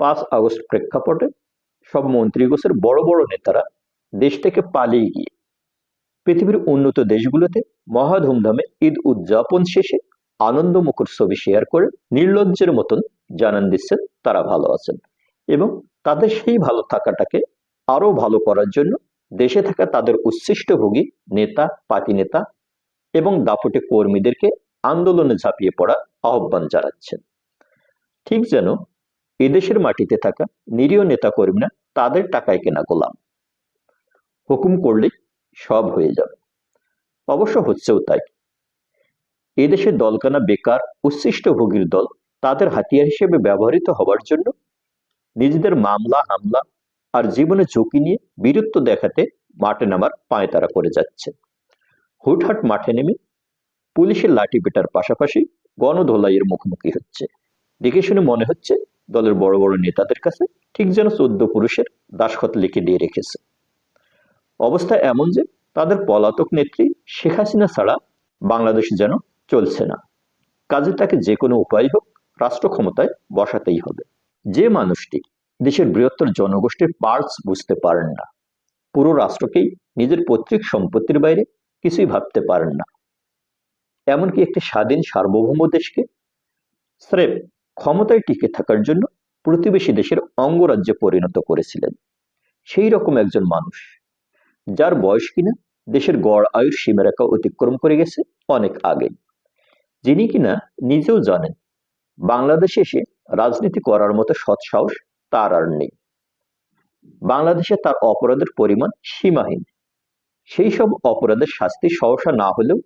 পাঁচ আগস্ট প্রেক্ষাপটে সব মন্ত্রী গোছের বড় বড় নেতারা দেশ থেকে পালিয়ে গিয়ে পৃথিবীর উন্নত দেশগুলোতে মহা ধুমধামে ঈদ উদযাপন শেষে আনন্দমুখর ছবি শেয়ার করে নির্লজ্জের মতন জানান দিচ্ছেন তারা ভালো আছেন এবং তাদের সেই ভালো থাকাটাকে আরও ভালো করার জন্য দেশে থাকা তাদের উচ্ছিষ্টভোগী নেতা, পার্টি নেতা এবং দাপটে কর্মীদেরকে আন্দোলনে ঝাঁপিয়ে পড়া আহ্বান জানাচ্ছেন। ঠিক যেন এদেশের মাটিতে থাকা নিরীহ নেতা কর্মীরা তাদের টাকায় কেনা গোলাম। হুকুম করলেই সব হয়ে যাবে। অবশ্য হচ্ছেও তাই। এদেশের দলকানা বেকার উচ্ছিষ্টভোগীর দল তাদের হাতিয়ার হিসেবে ব্যবহৃত হওয়ার জন্য নিজেদের মামলা, হামলা আর জীবনে ঝুঁকি নিয়ে বীরত্ব দেখাতে মাঠে নামার পায়তারা করে যাচ্ছে। হুটহাট মাঠে নেমে পুলিশের লাঠি পেটার পাশাপাশি গণধোলাইয়ের মুখোমুখি হচ্ছে। দেখে শুনে মনে হচ্ছে দলের বড় বড় নেতাদের কাছে ঠিক যেন চোদ্দ পুরুষের দাসখত লিখে দিয়ে রেখেছে। অবস্থা এমন যে তাদের পলাতক নেত্রী শেখ হাসিনা ছাড়া বাংলাদেশ যেন চলছে না। কাজে তাকে যে কোনো উপায় হোক রাষ্ট্র ক্ষমতায় বসাতেই হবে। যে মানুষটি দেশের বৃহত্তর জনগোষ্ঠীর পার্টস বুঝতে পারেন না, পুরো রাষ্ট্রকেই নিজের পৈতৃক সম্পত্তির বাইরে কিছুই ভাবতে পারেন না। এমনকি একটি স্বাধীন সার্বভৌম দেশকে স্রেফ ক্ষমতায় টিকে থাকার জন্য প্রতিবেশী দেশের অঙ্গরাজ্যে পরিণত করেছিলেন। সেই রকম একজন মানুষ, যার বয়স কিনা দেশের গড় আয়ুর সীমারেখা অতিক্রম করে গেছে অনেক আগে। যিনি কিনা নিজেও জানেন, বাংলাদেশে এসে রাজনীতি করার মতো সৎসাহস তার আর নেই। বাংলাদেশে তার অপরাধের পরিমাণ সীমাহীন। সেই সব অপরাধের শাস্তি সহসা না হলেও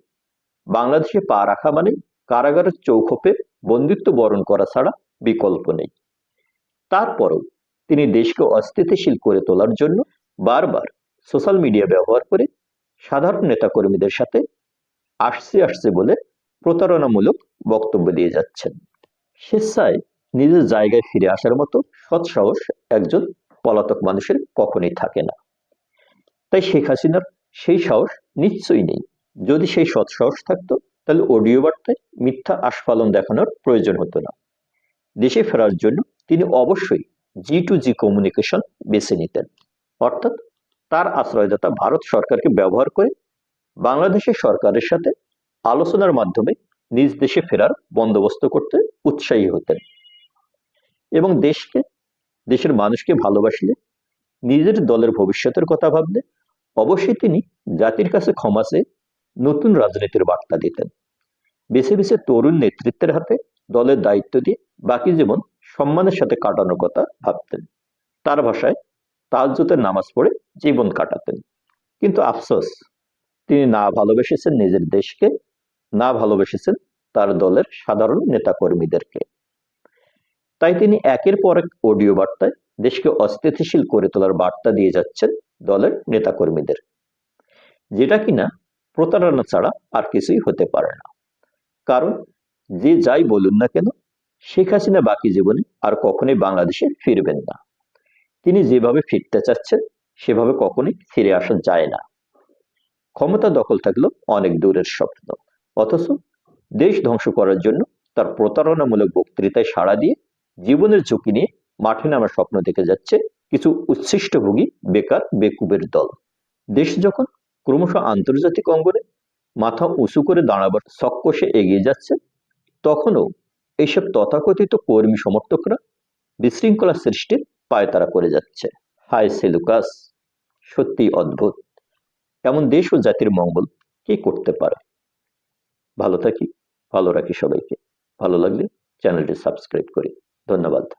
বাংলাদেশে পা রাখা মানে কারাগারের চৌখোপে বন্দিত্ব বরণ করা ছাড়া বিকল্প নেই। তারপরও তিনি দেশকে অস্থিতিশীল করে তোলার জন্য বারবার সোশ্যাল মিডিয়া ব্যবহার করে সাধারণ নেতাকর্মীদের সাথে আসছে আসছে বলে প্রতারণামূলক বক্তব্য দিয়ে যাচ্ছেন। স্বেচ্ছায় নিজের জায়গায় ফিরে আসার মতো সৎসাহস একজন পলাতক মানুষের কখনোই থাকে না। তাই শেখ হাসিনার সেই সাহস নিশ্চয়ই নেই। যদি সেই সৎসাহস থাকতো তাহলে অডিও বার্তায় মিথ্যা আস্ফালন দেখানোর প্রয়োজন হতো না। দেশে ফেরার জন্য তিনি অবশ্যই জি টু জি কমিউনিকেশন বেছে নিতেন। অর্থাৎ তার আশ্রয়দাতা ভারত সরকারকে ব্যবহার করে বাংলাদেশের সরকারের সাথে আলোচনার মাধ্যমে নিজ দেশে ফেরার বন্দোবস্ত করতে উৎসাহী হতেন। এবং দেশকে, দেশের মানুষকে ভালোবাসলে, নিজের দলের ভবিষ্যতের কথা ভাবলে, অবশ্যই তিনি জাতির কাছে ক্ষমা চেয়ে নতুন রাজনীতির বার্তা দিতেন। বেছে বেছে তরুণ নেতৃত্বের হাতে দলের দায়িত্ব দিয়ে বাকি জীবন সম্মানের সাথে কাটানোর কথা ভাবতেন। তার ভাষায় তাজুতের নামাজ পড়ে জীবন কাটাতেন। কিন্তু আফসোস, তিনি না ভালোবেসেছেন নিজের দেশকে, না ভালোবেসেছেন তার দলের সাধারণ নেতাকর্মীদেরকে। তাই তিনি একের পর এক অডিও বার্তায় দেশকে অস্থিতিশীল করে তোলার বার্তা দিয়ে যাচ্ছেন দলের নেতাকর্মীদের। যেটা কিনা প্রতারণা ছাড়া আর কিছুই হতে পারে না। কারণ যে যাই বলুন না কেন, শেখ হাসিনা বাকি জীবনে আর কখনোই বাংলাদেশে ফিরবেন না। তিনি যেভাবে ফিরতে চাচ্ছেন, সেভাবে কখনোই ফিরে আসা যায় না। ক্ষমতা দখল থাকল অনেক দূরের স্বপ্ন। অথচ দেশ ধ্বংস করার জন্য তার প্রতারণামূলক বক্তৃতায় সাড়া দিয়ে জীবনের ঝুঁকি নিয়ে মাঠে নামার স্বপ্ন দেখে যাচ্ছে কিছু উচ্ছিষ্টভোগী বেকার, বেকুবের দল। দেশ যখন ক্রমশ আন্তর্জাতিক অঙ্গনে মাথা উঁচু করে দাঁড়াবার সক্কষে এগিয়ে যাচ্ছে। তখনও এইসব তথাকথিত কর্মী সমর্থকরা বিশৃঙ্খলা সৃষ্টির পায়তারা করে যাচ্ছে। হায় সেলুকাস সত্যি অদ্ভুত। এমন দেশ ও জাতির মঙ্গল কে করতে পারে? ভালো থাকি, ভালো রাখি সবাইকে। ভালো লাগলে চ্যানেলটি সাবস্ক্রাইব করি। ধন্যবাদ।